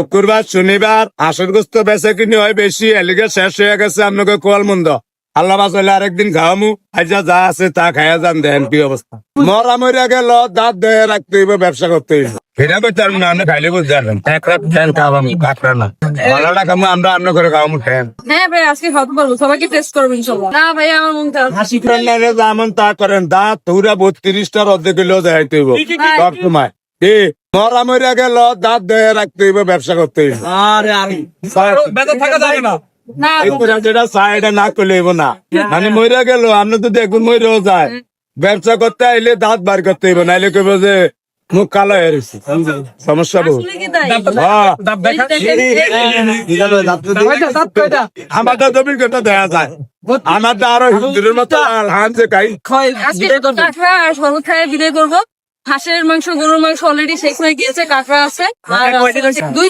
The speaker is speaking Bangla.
শুক্রবার শনিবার আসরগ্রস্ত বেচা কিনি হয় বেশি এলিগে শেষ হয়ে গেছে আপনাকে কোয়াল মন্দ। আল্লাহ বাঁচাইলে আরেকদিন খাওয়ামু আইজা যা আছে তা খাইয়া যান দেন কি অবস্থা। মরা মরিয়া গেল দাঁত দেহে রাখতে হইব ব্যবসা করতে হইব। সেটা করতে পারব না আপনি খাইলে পারবেন। এক রাত ফ্যান কাকড়া না ভালোটা খাব আমরা করে ফ্যান হ্যাঁ ভাই আজকে খাওয়াতে পারব সবাইকে টেস্ট করব ইনশাল্লাহ না ভাই আমার মন খারাপ যেমন তা করেন দাঁত তুরা বত্রিশটার অর্ধেক কিলো দেখাইতে হইব। সব সময়। কি? মরা মরিয়া গেল দাঁত দেহে রাখতে হইব ব্যবসা করতে হইব। আরে আরে। বেঁচে থাকা যাবে না? যেটা এটা না করলে হইব না। মানে মরিয়া গেল আপনি তো দেখুন মরেও যায়। ব্যবসা করতে আইলে দাঁত বার করতে হইব নাইলে কইব যে মুখ কালো হয়ে সমস্যা বহু আসলে কি তাই? হ্যাঁ। আমারটা জমির কথা দেখা যায়। আমারটা আরও হিন্দুদের মতো আর হলুদ খায় বিদায় করব। হাঁসের মাংস গরুর মাংস অলরেডি শেষ হয়ে গিয়েছে কাঁকড়া আছে। আর দুই